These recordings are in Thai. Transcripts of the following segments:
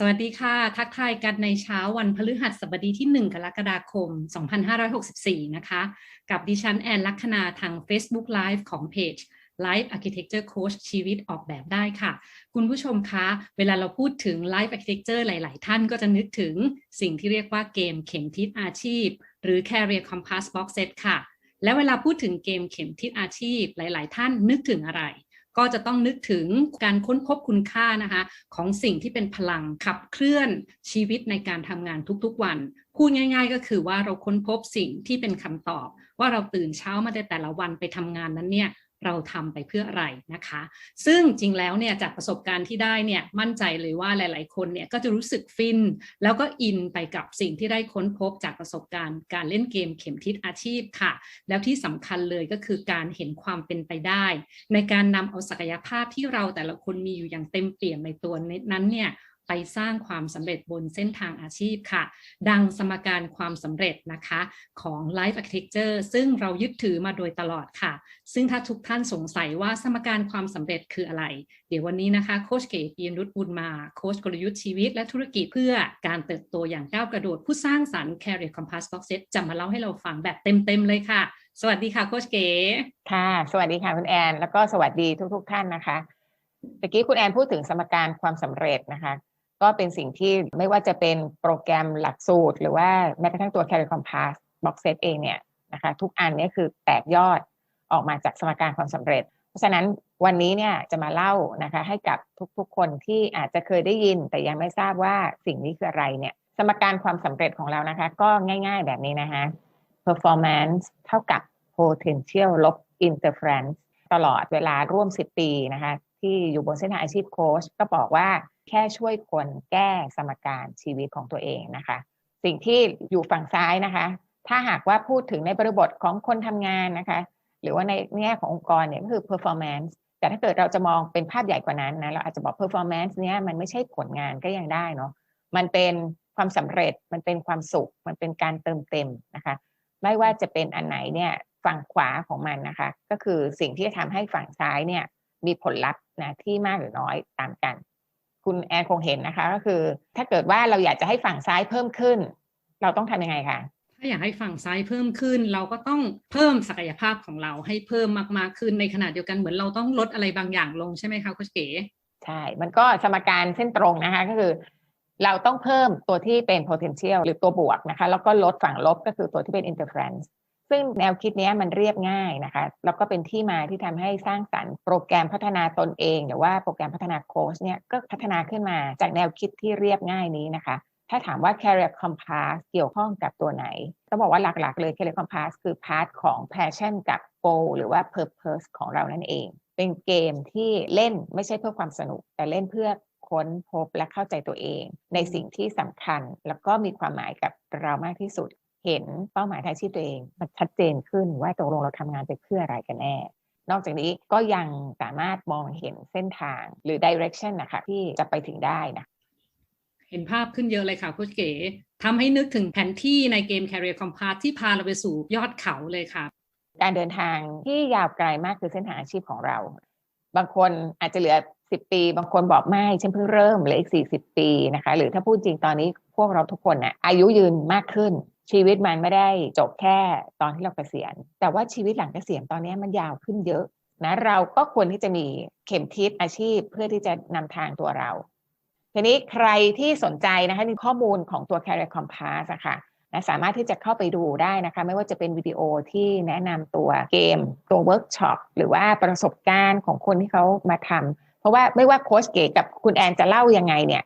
สวัสดีค่ะ ทักทายกันในเช้าวันพฤหัสบดีที่ 1 กรกฎาคม 2564 นะคะ กับดิฉันแอนลักษณาทาง Facebook Live ของเพจ Life Architecture Coach ชีวิตออกแบบได้ค่ะ คุณผู้ชมคะ เวลาเราพูดถึง Life Architecture หลาย ๆ ท่านก็จะนึกถึงสิ่งที่เรียกว่าเกมเข็มทิศอาชีพ หรือ Career Compass Box Set ค่ะ และเวลาพูดถึงเกมเข็มทิศอาชีพ หลาย ๆ ท่านนึกถึงอะไร ก็จะต้องนึกถึงการค้นพบคุณค่านะคะของสิ่งที่เป็นพลังขับเคลื่อนชีวิตในการทำงานทุกๆวันพูดง่าย ๆ ก็คือว่าเราค้นพบสิ่งที่เป็นคำตอบ ว่าเราตื่นเช้ามาในแต่ละวันไปทำงานนั้นเนี่ย เราทำไปเพื่ออะไรนะคะ ซึ่งจริงแล้วเนี่ยจากประสบการณ์ที่ได้เนี่ยมั่นใจเลยว่าหลาย ๆ คนเนี่ยก็จะรู้สึกฟิน แล้วก็อินไปกับสิ่งที่ได้ค้นพบจากประสบการณ์การเล่นเกมเข็มทิศอาชีพค่ะ แล้วที่สำคัญเลยก็คือการเห็นความเป็นไปได้ ในการนำเอาศักยภาพที่เราแต่ละคนมีอยู่อย่างเต็มเปี่ยมในตัวนั้นเนี่ย ไปสร้างความสำเร็จบนเส้นทางอาชีพค่ะ ดังสมการความสำเร็จนะคะของ Life Architecture ซึ่งเรายึดถือมาโดยตลอดค่ะ ซึ่งถ้าทุกท่านสงสัยว่าสมการความสำเร็จคืออะไร เดี๋ยววันนี้นะคะโคชเก๋ปียนุชบุญมา โคชกลยุทธ์ชีวิตและธุรกิจเพื่อการเติบโตอย่างก้าวกระโดดผู้สร้างสรรค์ Career Compass Box Set จะมาเล่าให้เราฟังแบบเต็มๆเลยค่ะ สวัสดีค่ะโคชเก๋ค่ะ สวัสดีค่ะคุณแอน แล้วก็สวัสดีทุก ๆ ท่านนะคะตะกี้คุณแอนพูดถึงสมการความสำเร็จนะคะ ก็เป็นสิ่งที่ไม่ว่าจะเป็นโปรแกรมหลักสูตร หรือว่าแม้กระทั่งตัว Career Compass Box Set เองเนี่ยนะคะทุกอันนี้คือแตกยอดออกมาจากสมการความสำเร็จ เพราะฉะนั้นวันนี้เนี่ยจะมาเล่านะคะให้กับทุกๆ คนที่อาจจะเคยได้ยิน แต่ยังไม่ทราบว่าสิ่งนี้คืออะไรเนี่ยสมการความสำเร็จของเรานะคะ ก็ง่ายๆแบบนี้นะคะ performance เท่ากับ potential ลบ interference ตลอดเวลาร่วม 10 ปีนะคะที่อยู่บนเส้นทางอาชีพโค้ชก็บอกว่า แค่ช่วยคนแก้สมการชีวิตของตัวเองนะคะ สิ่งที่อยู่ฝั่งซ้ายนะคะ ถ้าหากว่าพูดถึงในบริบทของคนทำงานนะคะ หรือว่าในแง่ขององค์กรเนี่ยก็คือ performance แต่ถ้าเกิดเราจะมองเป็นภาพใหญ่กว่านั้นนะเราอาจจะบอก performance เนี่ยมันไม่ใช่ผลงานก็ยังได้เนาะมันเป็นความสำเร็จมันเป็นความสุข มันเป็นการเติมเต็มนะคะ ไม่ว่าจะเป็นอันไหนเนี่ยฝั่งขวาของมันนะคะ ก็คือสิ่งที่จะทำให้ฝั่งซ้ายเนี่ยมีผลลัพธ์นะที่มากหรือน้อยตามกัน คุณแอนคงเห็นนะคะ ก็คือ ถ้าเกิดว่าเราอยากจะให้ฝั่งซ้ายเพิ่มขึ้น เราต้องทำยังไงคะถ้าอยากให้ฝั่งซ้ายเพิ่มขึ้น เราก็ต้องเพิ่มศักยภาพของเราให้เพิ่มมากๆขึ้นในขณะเดียวกันเหมือนเราต้องลดอะไรบางอย่างลงใช่ไหมคะโคชเก๋ใช่ มันก็สมการเส้นตรงนะคะก็คือ เราต้องเพิ่มตัวที่เป็น potential หรือตัวบวกนะคะ แล้วก็ลดฝั่งลบก็คือตัวที่เป็น interference ซึ่งแนวคิดนี้มันเรียบง่ายนะคะ แล้วก็เป็นที่มาที่ทำให้สร้างสรรค์โปรแกรมพัฒนาตนเอง หรือว่าโปรแกรมพัฒนาโค้ชเนี่ยก็พัฒนาขึ้นมาจากแนวคิดที่เรียบง่ายนี้นะคะ ถ้าถามว่า career compass เกี่ยวข้องกับตัวไหนต้องบอกว่าหลักๆ เลย career compass คือพาร์ทของ passion กับ goal หรือว่า purpose ของเรานั่นเอง เป็นเกมที่เล่นไม่ใช่เพื่อความสนุก แต่เล่นเพื่อค้นพบและเข้าใจตัวเอง ในสิ่งที่สำคัญ แล้วก็มีความหมายกับเรามากที่สุด เห็นเป้าหมายทางชีพตัวเอง มันชัดเจนขึ้นว่าตกลงเราทำงานไปเพื่ออะไรกันแน่นอกจากนี้ก็ยังสามารถมองเห็นเส้นทางหรือ direction นะคะที่จะไปถึงได้นะเห็นภาพขึ้นเยอะเลยค่ะโคชเก๋ทำให้นึกถึงแผนที่ในเกม Career Compass ที่พาเราไปสู่ยอดเขาเลยค่ะ การเดินทางที่ยาวไกลมากคือเส้นทางอาชีพของเรา บางคนอาจจะเหลือ 10 ปี บางคนบอกไม่ฉันเพิ่งเริ่มเหลืออีก 40 ปีนะคะ หรือถ้าพูดจริงตอนนี้พวกเราทุกคนนะ่ะอายุยืนมากขึ้น ชีวิตมันไม่ได้จบแค่ตอนที่เราเกษียณ แต่ว่าชีวิตหลังเกษียณตอนนี้มันยาวขึ้นเยอะนะเราก็ควรที่จะมีเข็มทิศอาชีพเพื่อที่จะนำทางตัวเราทีนี้ใครที่สนใจนะคะในข้อมูลของตัว Career Compass อะค่ะนะสามารถที่จะเข้าไปดูได้นะคะ ไม่ว่าจะเป็นวิดีโอที่แนะนำตัวเกม ตัวเวิร์กช็อปหรือว่าประสบการณ์ของคนที่เขามาทำเพราะว่าไม่ว่าโค้ชเก๋กับคุณแอนจะเล่ายังไงเนี่ย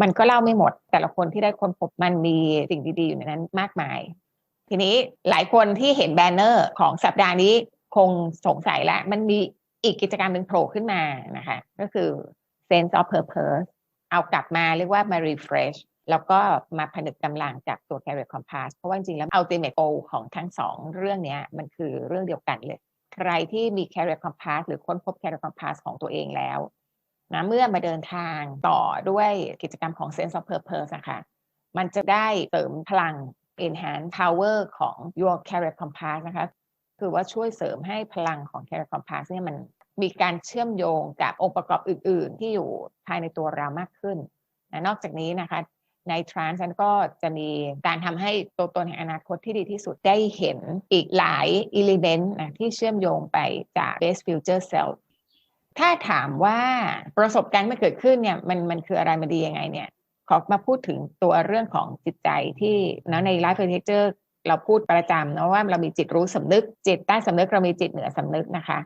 มันก็เล่าไม่หมด แต่ละคนที่ได้คนพบมันมีสิ่งดีๆอยู่ในนั้นมากมาย ทีนี้หลายคนที่เห็นแบนเนอร์ของสัปดาห์นี้คงสงสัยแล้วมันมีอีกกิจกรรมหนึ่งโผล่ขึ้นมานะคะ ก็คือ sense of purpose เอากลับมาเรียกว่ามา refresh แล้วก็มาผนึกกำลังจากตัว Career Compass เพราะว่าจริงๆแล้ว ultimate goal ของทั้งสองเรื่องนี้มันคือเรื่องเดียวกันเลย ใครที่มี Career Compass หรือค้นพบ Career Compass ของตัวเองแล้ว นะเมื่อมาเดินทางต่อด้วยกิจกรรมของ Sense of Purpose นะคะมันจะได้เสริมพลัง enhance power ของ your Career Compass นะคะคือว่าช่วยเสริมให้พลังของ Career Compass เนี่ยมันมีการเชื่อมโยงกับองค์ประกอบอื่น ๆ ที่อยู่ภายในตัวเรามากขึ้นนะนอกจากนี้นะคะในทรานส์นั้นก็จะมีการทำให้ตัวตนแห่งอนาคตที่ดีที่สุดได้เห็นอีกหลายอิเลเมนต์นะที่เชื่อมโยงไปจาก base future self ถ้าถามว่าประสบการณ์ที่เกิดขึ้นเนี่ยมันมันคืออะไรมันดียังไงเนี่ย ขอมาพูดถึงตัวเรื่องของจิตใจที่นะใน Life Architecture เราพูดประจำนะว่าเรามีจิตรู้สำนึก จิตใต้สำนึกเรามีจิตเหนือสำนึกนะคะ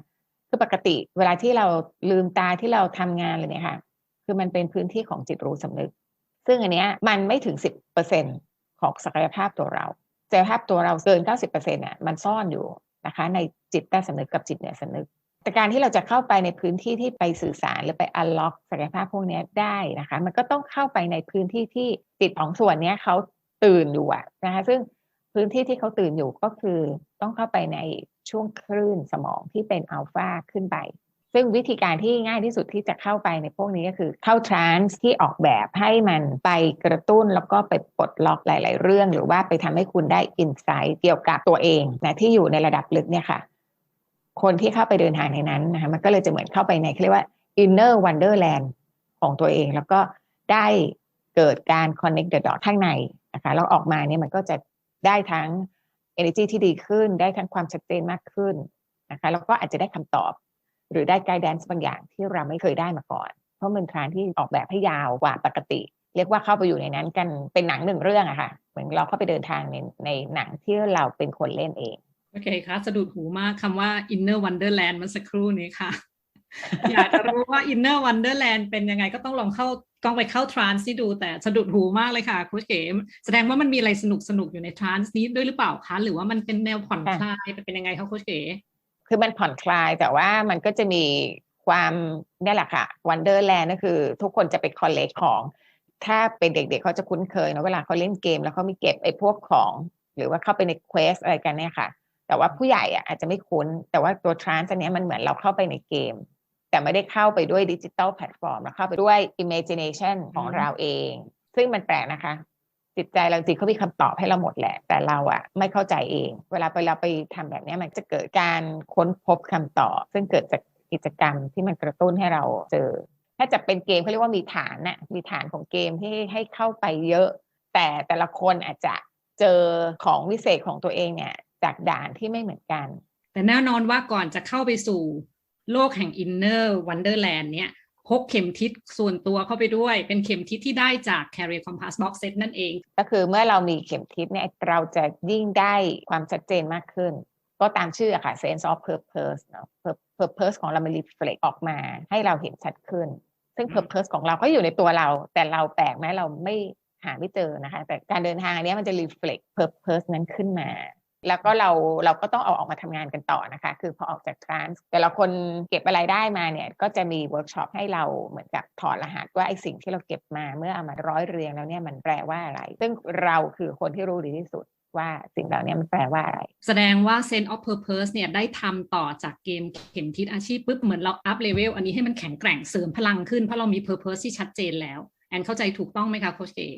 คือปกติเวลาที่เราลืมตาที่เราทำงานเลยเนี่ยค่ะคือมันเป็นพื้นที่ของจิตรู้สำนึก ซึ่งอันเนี้ยมันไม่ถึง10%ของศักยภาพตัวเราศักยภาพตัวเราเกิน90%อะมันซ่อนอยู่นะคะ ในจิตใต้สำนึกกับจิตเหนือสำนึก แต่การที่เราจะเข้าไปในพื้นที่ที่ไปสื่อสารหรือไป unlock ศักยภาพพวกนี้ได้นะคะ มันก็ต้องเข้าไปในพื้นที่ที่จิตของส่วนนี้เขาตื่นอยู่อะนะคะ ซึ่งพื้นที่ที่เขาตื่นอยู่ก็คือต้องเข้าไปในช่วงคลื่นสมองที่เป็นอัลฟาขึ้นไป ซึ่งวิธีการที่ง่ายที่สุดที่จะเข้าไปในพวกนี้ก็คือเข้าทรานส์ที่ออกแบบให้มันไปกระตุ้นแล้วก็ไปปลดล็อกหลาย ๆ เรื่อง หรือว่าไปทำให้คุณได้อินไซต์เกี่ยวกับตัวเองนะที่อยู่ในระดับลึกเนี่ยค่ะ คนที่เข้าไปเดินทางในนั้นนะคะมันก็เลยจะเหมือนเข้าไปในเรียกว่า inner wonderland ของตัวเอง แล้วก็ได้เกิดการ connect the dot ข้างในนะคะแล้วออกมาเนี่ยมันก็จะได้ทั้ง energy ที่ดีขึ้น ได้ทั้งความชัดเจนมากขึ้นนะคะแล้วก็อาจจะได้คำตอบ หรือได้ guidance บางอย่างที่เราไม่เคยได้มาก่อน เพราะมันทางที่ออกแบบให้ยาวกว่าปกติ เรียกว่าเข้าไปอยู่ในนั้นกันเป็นหนังหนึ่งเรื่องอะค่ะเหมือนเราเข้าไปเดินทางในในหนังที่เราเป็นคนเล่นเอง โอเคค่ะสะดุดหูมากคำว่า inner wonderland มันสักครู่นี้ค่ะ อยากจะรู้ว่า inner wonderland เป็นยังไงก็ต้องลองเข้าต้องไปเข้า trance ที่ดูแต่สะดุดหูมากเลยค่ะโค้ชเก๋แสดงว่ามันมีอะไรสนุกสนุกอยู่ใน trance นี้ด้วยหรือเปล่าคะหรือว่ามันเป็นแนวผ่อนคลายเป็นยังไงคะโค้ชเก๋คือมันผ่อนคลายแต่ว่ามันก็จะมีความนี่แหละค่ะ Wonderland ก็คือ ทุกคนจะไปคอลเลกของ ถ้าเป็นเด็กๆเขาจะคุ้นเคยนะเวลาเขาเล่นเกมแล้วเขามีเก็บไอ้พวกของ หรือว่าเข้าไปในเควสอะไรกันเนี่ยค่ะ แต่ว่าผู้ใหญ่อะอาจจะไม่คุ้น แต่ว่าตัวทรานส์อันเนี้ยมันเหมือนเราเข้าไปในเกม แต่ไม่ได้เข้าไปด้วยดิจิตอลแพลตฟอร์มเราเข้าไปด้วย imagination ของเราเอง ซึ่งมันแปลกนะคะ จิตใจเราจริงเขามีคำตอบให้เราหมดแหละ แต่เราอะไม่เข้าใจเอง เวลาไปเราไปทำแบบเนี้ยมันจะเกิดการค้นพบคำตอบ ซึ่งเกิดจากกิจกรรมที่มันกระตุ้นให้เราเจอ ถ้าจะเป็นเกมเขาเรียกว่ามีฐานน่ะมีฐานของเกมที่ให้เข้าไปเยอะ แต่แต่ละคนอาจจะเจอของวิเศษของตัวเองเนี่ย จากด่านที่ไม่เหมือนกัน แต่แน่นอนว่าก่อนจะเข้าไปสู่โลกแห่ง inner wonderland เนี่ยพกเข็มทิศส่วนตัวเข้าไปด้วย เป็นเข็มทิศที่ได้จาก carrier compass box set นั่นเอง ก็คือเมื่อเรามีเข็มทิศเนี่ยเราจะยิ่งได้ความชัดเจนมากขึ้น ก็ตามชื่ออะค่ะ sense of purpose เนาะ Pur- purpose ของเรามัน reflect ออกมา ให้เราเห็นชัดขึ้น ซึ่งอืม purpose ของเราก็อยู่ในตัวเรา แต่เราแปลกไหมเราไม่หาไม่เจอนะคะ แต่การเดินทางอันเนี้ยมันจะ reflect purpose นั้นขึ้นมา แล้วก็เราเราก็ต้องเอาออกมาทำงานกันต่อนะคะ คือพอออกจากทรานส์แต่ละคนเก็บอะไรได้มาเนี่ย ก็จะมีเวิร์กช็อปให้เราเหมือนกับถอดรหัสว่าไอ้สิ่งที่เราเก็บมาเมื่อเอามาร้อยเรียงแล้วเนี่ยมันแปลว่าอะไร ซึ่งเราคือคนที่รู้ดีที่สุดว่าสิ่งเหล่านี้มันแปลว่าอะไร แสดงว่า sense of purpose เนี่ยได้ทำต่อจากเกมเข็มทิศอาชีพปุ๊บเหมือนเรา up level อันนี้ให้มันแข็งแกร่งเสริมพลังขึ้นเพราะเรามี purpose ที่ชัดเจนแล้ว แอนเข้าใจถูกต้องไหมคะโคชเก๋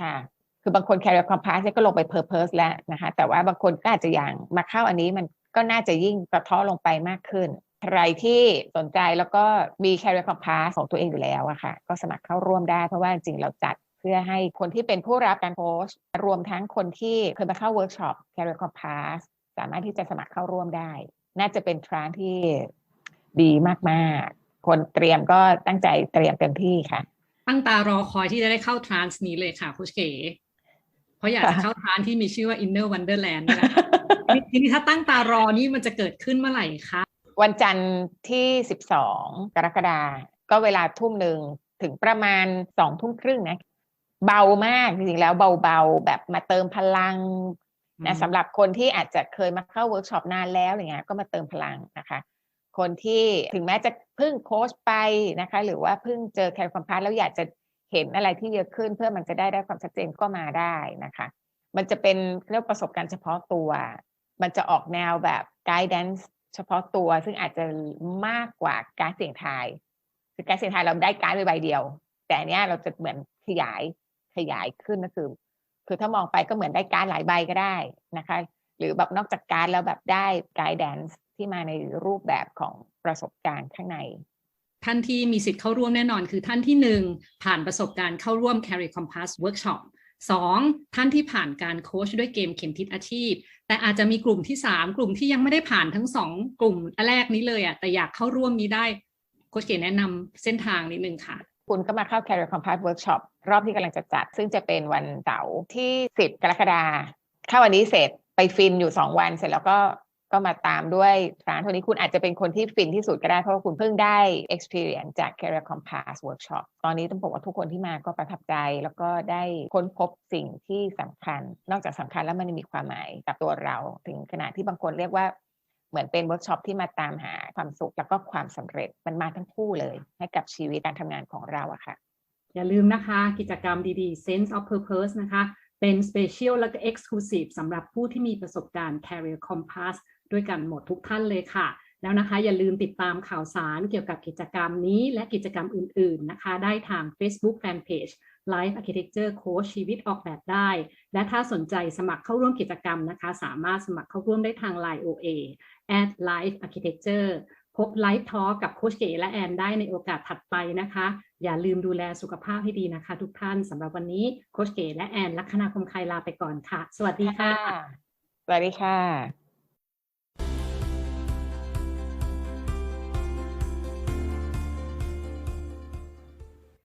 ค่ะ คือบางคน career compass เนี่ยก็ลงไป purpose แล้วนะคะ แต่ว่าบางคนก็อาจจะอย่างมาเข้าอันนี้มันก็น่าจะยิ่งกระเทาะลงไปมากขึ้น ใครที่สนใจแล้วก็มี career compass ของตัวเองอยู่แล้วอะค่ะ ก็สมัครเข้าร่วมได้เพราะว่าจริงเราจัดเพื่อให้คนที่เป็นผู้รับการโค้ชรวมทั้งคนที่เคยมาเข้าเวิร์กช็อป career compass สามารถที่จะสมัครเข้าร่วมได้ น่าจะเป็นทรานที่ดีมากๆ คนเตรียมก็ตั้งใจเตรียมเต็มที่ค่ะ ตั้งตารอคอยที่จะได้เข้า trance นี้เลยค่ะโคชเก๋ เพราะอยากจะค่ะเข้า trance ที่มีชื่อว่า inner wonderland นี่แหละค่ะทีนี้ถ้าตั้งตารอนี่มันจะเกิดขึ้นเมื่อไหร่คะวันจันทร์ที่ 12 กรกฎาคมก็เวลาทุ่มหนึ่งถึงประมาณสองทุ่มครึ่งนะ เบามากจริงๆแล้วเบาๆ แบบมาเติมพลังอืนะมสำหรับคนที่อาจจะเคยมาเข้าเวิร์กช็อปนานแล้วอย่างเงี้ยก็มาเติมพลังนะคะ คนที่ถึงแม้จะเพิ่งโค้ชไปนะคะ หรือว่าเพิ่งเจอแคร์คอมพาสแล้วอยากจะ เห็นอะไรที่เยอะขึ้นเพื่อมันจะได้ได้ความชัดเจนก็มาได้นะคะ มันจะเป็นเรียกว่าประสบการณ์เฉพาะตัว มันจะออกแนวแบบไกด์แดนซ์เฉพาะตัว ซึ่งอาจจะมากกว่าการเสี่ยงทาย คือการเสี่ยงทายเราได้การ์ดไปใบเดียว แต่นเนี้ยเราจะเหมือนขยายขยายขึ้นก็คือ คือถ้ามองไปก็เหมือนได้การดหลายใบก็ได้นะคะ หรือแบบนอกจากการดแล้วแบบได้ไกด์แดนซ์ที่มาในรูปแบบของประสบการณ์ข้างใน ท่านที่มีสิทธิ์เข้าร่วมแน่นอน คือท่านที่ 1 ผ่านประสบการณ์เข้าร่วม Carry Compass Workshop 2. ท่านที่ผ่านการโค้ชด้วยเกมเข็มทิศอาชีพ แต่อาจจะมีกลุ่มที่ 3 กลุ่มที่ยังไม่ได้ผ่านทั้ง 2 กลุ่มแรกนี้เลยอะแต่อยากเข้าร่วมนี้ได้โค้ชเก๋แนะนำเส้นทางนิดนึงค่ะคุณก็มาเข้า Career Compass Workshop รอบที่กำลังจะจัด ซึ่งจะเป็นวันเสาร์ที่ 10 กรกฎาคมเข้าวันนี้เสร็จไปฟินอยู่ 2 วันเสร็จแล้วก็ ก็มาตามด้วยร้านตัวนี้คุณอาจจะเป็นคนที่ฟินที่สุดก็ได้ เพราะว่าคุณเพิ่งได้ experience จาก Career Compass Workshop ตอนนี้ต้องบอกว่าทุกคนที่มาก็ประทับใจ แล้วก็ได้ค้นพบสิ่งที่สำคัญ นอกจากสำคัญแล้วมันยังมีความหมายกับตัวเรา ถึงขนาดที่บางคนเรียกว่าเหมือนเป็นเวิร์กช็อปที่มาตามหาความสุขแล้วก็ความสำเร็จมันมาทั้งคู่เลย ให้กับชีวิตการทำงานของเราอะค่ะ อย่าลืมนะคะ กิจกรรมดีๆ Sense of Purpose นะคะ เป็น Special และก็ Exclusive สำหรับผู้ที่มีประสบการณ์ Career Compass ด้วยกันหมดทุกท่านเลยค่ะ แล้วนะคะอย่าลืมติดตามข่าวสารเกี่ยวกับกิจกรรมนี้และกิจกรรมอื่น ๆนะคะ ได้ทาง Facebook Fanpage Life Architecture Coach ชีวิตออกแบบได้ และถ้าสนใจสมัครเข้าร่วมกิจกรรมนะคะ สามารถสมัครเข้าร่วมได้ทาง Line OA at Life Architecture พบไลฟ์ทอกับโคชเก๋และแอนได้ในโอกาสถัดไปนะคะ อย่าลืมดูแลสุขภาพให้ดีนะคะ ทุกท่านสำหรับวันนี้โคชเก๋และแอนลัคนาคมไคลาไปก่อนค่ะ สวัสดีค่ะ สวัสดีค่ะ